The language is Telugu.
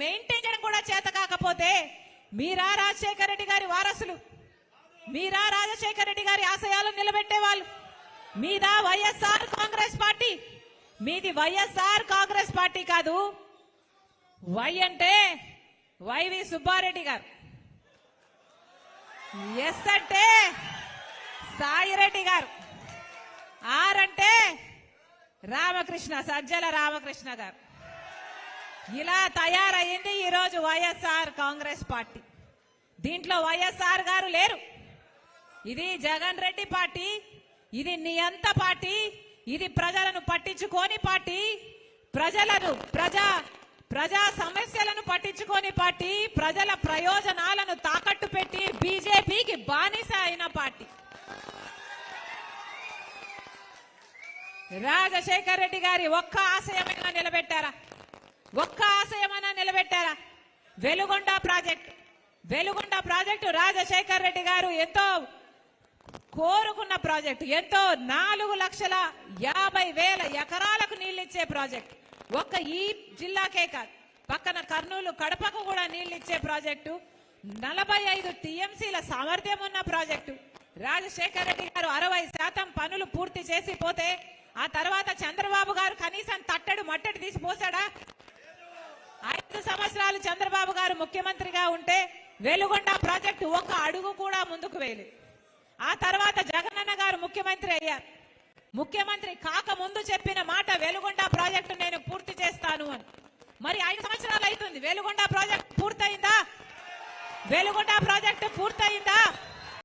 మెయింటైన్ చేయడం కూడా చేత కాకపోతే మీరా రాజశేఖర రెడ్డి గారి వారసులు. మీరా రాజశేఖర రెడ్డి గారి ఆశయాలు నిలబెట్టే వాళ్ళు మీదా వైఎస్ఆర్ కాంగ్రెస్ పార్టీ. మీది వైఎస్ఆర్ కాంగ్రెస్ పార్టీ కాదు. వై అంటే వైవి సుబ్బారెడ్డి గారు. ఎస్ అంటే సాయిరెడ్డి గారు. ఆర్ అంటే రామకృష్ణ సజ్జల రామకృష్ణ గారు. ఇలా తయారయ్యింది ఈరోజు వైఎస్ఆర్ కాంగ్రెస్ పార్టీ. దీంట్లో వైఎస్ఆర్ గారు లేరు. ఇది జగన్ రెడ్డి పార్టీ ఇది నియంత పార్టీ ఇది ప్రజలను పట్టించుకోని పార్టీ ప్రజలను ప్రజా ప్రజా సమస్యలను పట్టించుకోని పార్టీ ప్రజల ప్రయోజనాలను తాకట్టు పెట్టి బీజేపీకి బానిస అయిన పార్టీ. రాజశేఖర్ రెడ్డి గారి ఒక్క ఆశయమైనా నిలబెట్టారా? ఒక్క ఆశయమైనా నిలబెట్టారా? వెలుగొండ ప్రాజెక్ట్. వెలుగొండ ప్రాజెక్టు రాజశేఖర్ రెడ్డి గారు ఎంతో కోరుకున్న ప్రాజెక్టు. ఎంతో నాలుగు లక్షల యాభై వేల ఎకరాలకు నీళ్ళిచ్చే ప్రాజెక్టు. ఒక్క ఈ జిల్లాకే కాదు పక్కన కర్నూలు కడపకు కూడా నీళ్ళిచ్చే ప్రాజెక్టు. నలభై ఐదు టీఎంసీల సామర్థ్యం ఉన్న ప్రాజెక్టు. రాజశేఖర్ రెడ్డి గారు అరవై శాతం పనులు పూర్తి చేసి పోతే ఆ తర్వాత చంద్రబాబు గారు కనీసం ఐదు సంవత్సరాలు చంద్రబాబు గారు ముఖ్యమంత్రిగా ఉంటే వెలుగొండ ప్రాజెక్టు ఒక్క అడుగు కూడా ముందుకు వేయలేదు. ఆ తర్వాత జగనన్న గారు ముఖ్యమంత్రి అయ్యారు. ముఖ్యమంత్రి కాక ముందు చెప్పిన మాట వెలుగొండ ప్రాజెక్టు నేను పూర్తి చేస్తాను అని. మరి ఐదు సంవత్సరాలు అవుతుంది వెలుగొండ ప్రాజెక్టు పూర్తయిందా? వెలుగొండ ప్రాజెక్టు పూర్తయిందా?